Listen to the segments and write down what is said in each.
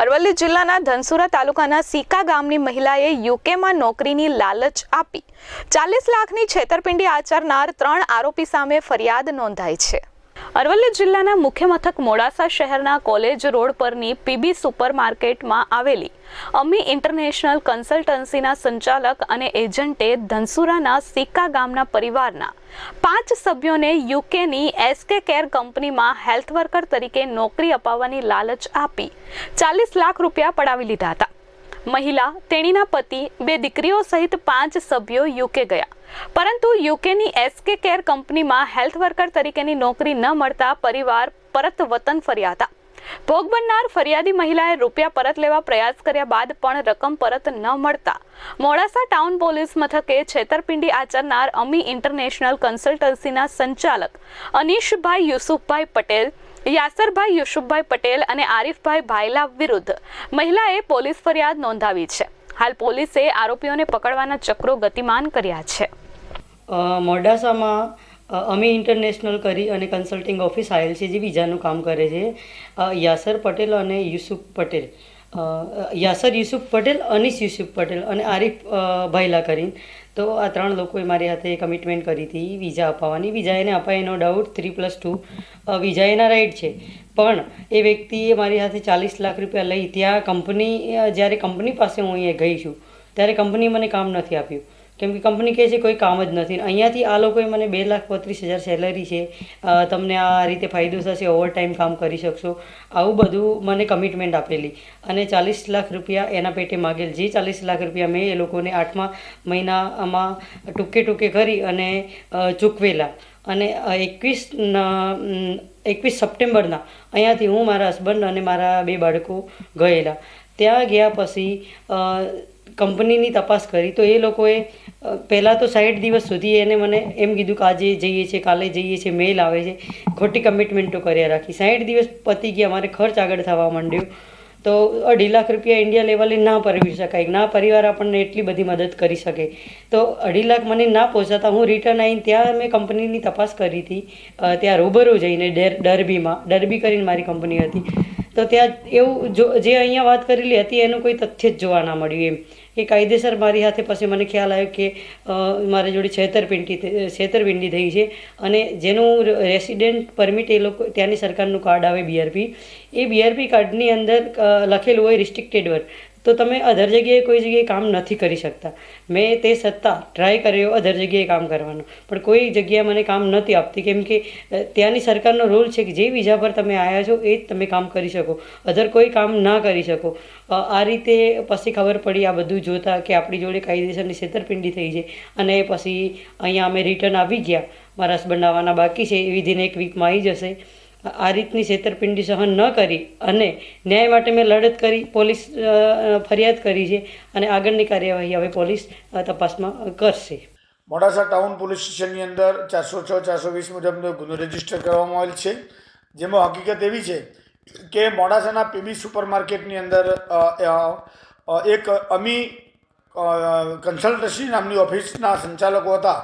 અરવલ્લી જિલ્લાના ધનસુરા તાલુકાના સીકા ગામની મહિલાએ યુકેમાં નોકરીની લાલચ આપી. ચાલીસ લાખની છેતરપિંડી આચરનાર ત્રણ આરોપી સામે ફરિયાદ નોંધાઈ છે. અરવલ્લી જિલ્લાના મુખ્ય મથક મોડાસા શહેરના કોલેજ રોડ પરની પીબી સુપર માર્કેટમાં આવેલી અમી ઇન્ટરનેશનલ કન્સલ્ટન્સીના સંચાલક અને એજન્ટે ધનસુરાના સિક્કા ગામના પરિવારના પાંચ સભ્યોને યુકેની એસકે કેર કંપનીમાં હેલ્થ વર્કર તરીકે નોકરી અપાવવાની લાલચ આપી ચાલીસ લાખ રૂપિયા પડાવી લીધા હતા. મહિલા, તેણીના પતિ, બે દીકરીઓ સહિત પાંચ સભ્યો યુકે ગયા. પરંતુ યુકેની એસકે કેર કંપનીમાં હેલ્થ વર્કર તરીકેની નોકરી ન મળતા પરિવાર પરત વતન ફર્યા હતા. ભોગ બનનાર ફરિયાદી મહિલાએ રૂપિયા પરત લેવા પ્રયાસ કર્યા બાદ પણ રકમ પરત ન મળતા. મોડાસા ટાઉન પોલીસ મથકે છેતરપિંડી આચરનાર અમી ઇન્ટરનેશનલ કન્સલ્ટન્સીના સંચાલક અનીશભાઈ યુસુફભાઈ પટેલ, યાસરભાઈ યુસુફભાઈ પટેલ અને આરીફભાઈ ભાયલા વિરુદ્ધ મહિલાએ પોલીસ ફરિયાદ નોંધાવી છે. હાલ પોલીસે આરોપીઓને પકડવાના ચક્રો ગતિમાન કર્યા છે. મોડાસામાં અમી ઇન્ટરનેશનલ કરી અને કન્સલ્ટિંગ ઓફિસ આવેલ છે જે વિઝાનું કામ કરે છે. યાસર પટેલ અને યુસુફ પટેલ. યાસર, યુસુફ પટેલ, અનીસ યુસુફ પટેલ અને આરિફ ભાઈલા કરીને. તો આ ત્રણ લોકોએ મારી હાથે કમિટમેન્ટ કરી હતી વિઝા અપાવવાની. વિઝા એને અપાય એનો doubt three plus two visa એના રાઈટ છે. પણ એ વ્યક્તિએ મારી હાથે ચાલીસ લાખ રૂપિયા લઈ ત્યાં કંપની જ્યારે કંપની પાસે હું અહીંયા ગઈ છું, ત્યારે કંપની મને કામ નથી આપ્યું. કેમ કે કંપની કહે છે કોઈ કામ જ નથી. અહીંયાથી આ લોકોએ મને બે લાખ બત્રીસ હજાર સેલરી છે. તમને આ રીતે ફાયદો થશે ઓવર ટાઈમ કામ કરી શકશો. આવું બધું મને કમિટમેન્ટ આપેલી. અને ચાલીસ લાખ રૂપિયા એના પેટે માગેલ. જે ચાલીસ લાખ રૂપિયા મેં એ લોકોને આઠમા મહિનામાં ટૂંકે ટૂંકે કરી અને ચૂકવેલા. અને એકવીસ એકવીસ સપ્ટેમ્બરના અહીંયાથી હું મારા હસબન્ડ અને મારા બે બાળકો ગયેલા. ત્યાં ગયા પછી કંપનીની તપાસ કરી. તો એ લોકોએ પહેલાં તો સાઠ દિવસ સુધી એને મને એમ કીધું કે આજે જઈએ છીએ, કાલે જઈએ છીએ, મેલ આવે છે. ખોટી કમિટમેન્ટો કર્યા રાખી. સાઠ દિવસ પતી ગયા, મારે ખર્ચ આગળ થવા માંડ્યો. તો અઢી લાખ રૂપિયા ઇન્ડિયા લેવલે ના પરવી શકાય. ના પરિવાર આપણને એટલી બધી મદદ કરી શકે. તો અઢી લાખ મને ના પહોંચાતા હું રિટર્ન આવીને ત્યાં મેં કંપનીની તપાસ કરી હતી. ત્યાં રૂબરૂ જઈને ડેર, ડરબીમાં, ડરબી કરીને મારી કંપની હતી. તો ત્યાં એવું જો, જે અહીંયા વાત કરેલી હતી, એનું કોઈ તથ્ય જ જોવા ના મળ્યું એમ. કે કાયદેસર મારી હાથે પછી મને ખ્યાલ આવ્યો કે મારી જોડે છેતરપિંડી છેતરપિંડી થઈ છે અને જેનું રેસિડેન્ટ પરમિટ એ લોકો, ત્યાંની સરકારનું કાર્ડ આવે બીઆરપી એ બીઆરપી કાર્ડની અંદર લખેલું હોય રિસ્ટ્રિક્ટેડ વર્ક તો તમે અધર જગ્યાએ કોઈ જગ્યાએ કામ નથી કરી શકતા. મેં તે છતાં ટ્રાય કર્યો અધર જગ્યાએ કામ કરવાનો. પણ કોઈ જગ્યાએ મને કામ નથી આપતી. કેમ કે ત્યાંની સરકારનો રૂલ છે કે જે વિઝા પર તમે આવ્યા છો, એ જ તમે કામ કરી શકો. અધર કોઈ કામ ના કરી શકો. આ રીતે પછી ખબર પડી, આ બધું જોતા કે આપણી જોડે કાયદેસરની છેતરપિંડી થઈ છે. અને પછી અહીંયા અમે રિટર્ન આવી ગયા. મારા હસબન્ડ આવવાના બાકી છે. એ વિધિન એક વીકમાં આવી જશે. આ રીતની છેતરપિંડી સહન ન કરી અને ન્યાય માટે મેં લડત કરી, પોલીસ ફરિયાદ કરી છે અને આગળની કાર્યવાહી હવે પોલીસ તપાસમાં કરશે. મોડાસા ટાઉન પોલીસ સ્ટેશનની અંદર ચારસો છ, ચારસો વીસ મુજબનો ગુનો રજિસ્ટર કરવામાં આવેલ છે. જેમાં હકીકત એવી છે કે મોડાસાના પીબી સુપર માર્કેટની અંદર એક અમી કન્સલ્ટન્સી નામની ઓફિસના સંચાલકો હતા.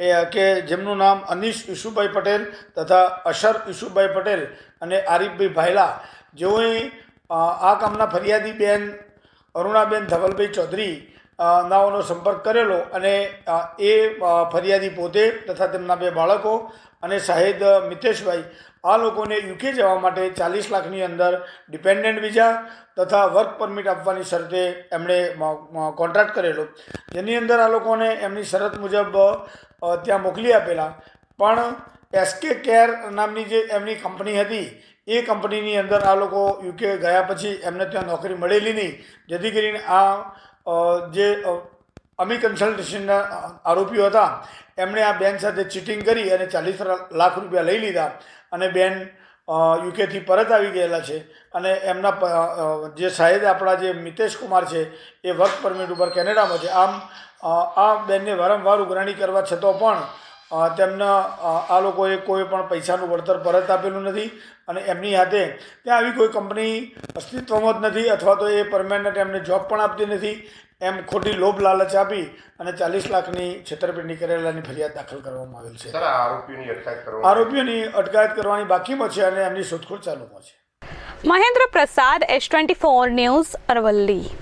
એ કે જેમનું નામ અનીશ ઈશુભાઈ પટેલ તથા અશર ઈશુભાઈ પટેલ અને આરીફભાઈ ભાયલા. જેઓએ આ કામના ફરિયાદી બેન અરુણાબેન ધવલભાઈ ચૌધરી નાઓનો સંપર્ક કરેલો અને એ ફરિયાદી પોતે તથા તેમના બે બાળકો અને શાહિદ મિતેશભાઈ, આ લોકોને યુકે જવા માટે ચાલીસ લાખની અંદર ડિપેન્ડન્ટ વિઝા તથા વર્ક પરમિટ આપવાની શરતે એમણે કોન્ટ્રાક્ટ કરેલો. જેની અંદર આ લોકોને એમની શરત મુજબ ત્યાં મોકલી આપેલા. પણ એસકે કેર નામની જે એમની કંપની હતી, એ કંપનીની અંદર આ લોકો યુકે ગયા પછી એમને ત્યાં નોકરી મળેલી નહીં. જેથી કરીને આ જે અમી કન્સલ્ટેશનના આરોપીઓ હતા, એમણે આ બેન સાથે ચીટિંગ કરી અને ચાલીસ લાખ રૂપિયા લઈ લીધા. અને બેન યુકેથી પરત આવી ગયેલા છે. અને એમના જે સાહેબ આપણા જે મિતેશ કુમાર છે, એ વર્ક પરમિટ ઉપર કેનેડામાં છે. આમ આ બેનને વારંવાર ઉઘરાણી કરવા છતાં પણ તેમના આ લોકોએ કોઈ પણ પૈસાનું વળતર પરત આપેલું નથી અને એમની હાથે ત્યાં આવી કોઈ કંપની અસ્તિત્વમાં જ નથી અથવા તો એ પરમેનન્ટ એમને જોબ પણ આપતી નથી. એમ ખોટી લોભ લાલચ આપી અને ચાલીસ લાખની છેતરપિંડી કરેલાની ફરિયાદ દાખલ કરવામાં આવેલ છે. આરોપીઓની અટકાયત આરોપીઓની અટકાયત કરવાની બાકીમાં છે અને એમની શોધખોળ ચાલુમાં છે. Mahendra Prasad S twenty four news Aravalli.